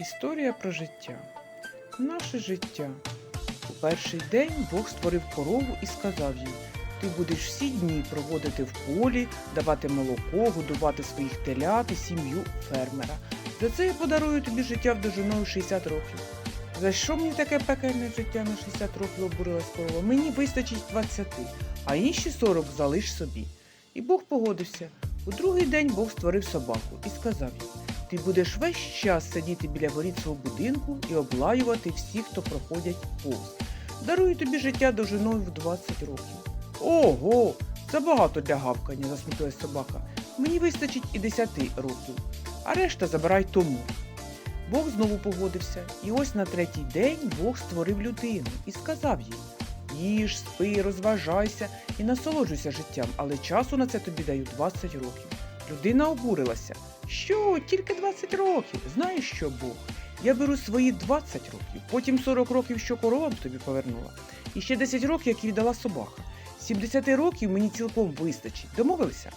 Історія про життя. Наше життя. У перший день Бог створив корову і сказав їй: Ти будеш всі дні проводити в полі, давати молоко, годувати своїх телят і сім'ю фермера. За це я подарую тобі життя вдовжиною 60 років. За що мені таке пекельне життя на 60 років обурилась корова? Мені вистачить 20, а інші 40 залиш собі. І Бог погодився. У другий день Бог створив собаку і сказав їй: Ти будеш весь час сидіти біля воріт свого будинку і облаювати всіх, хто проходять повз. Дарую тобі життя довжиною в 20 років. Ого! Забагато для гавкання, засмутилась собака. Мені вистачить і 10 років, а решта забирай тому. Бог знову погодився, і ось на третій день Бог створив людину і сказав їй: Їж, спи, розважайся і насолоджуйся життям, але часу на це тобі даю 20 років. Людина обурилася. Що, тільки 20 років? Знаєш що, Бог? Я беру свої 20 років, потім 40 років, що коровам тобі повернула, і ще 10 років, які віддала собака. 70 років мені цілком вистачить. Домовилися?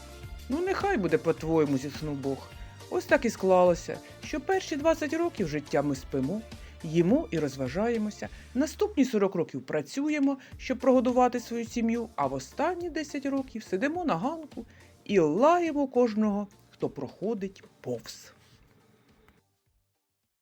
Ну, нехай буде по-твоєму, зітхнув Бог. Ось так і склалося, що перші 20 років життя ми спимо, їмо і розважаємося. Наступні 40 років працюємо, щоб прогодувати свою сім'ю, а в останні 10 років сидимо на ганку і лаємо кожного, хто проходить повз.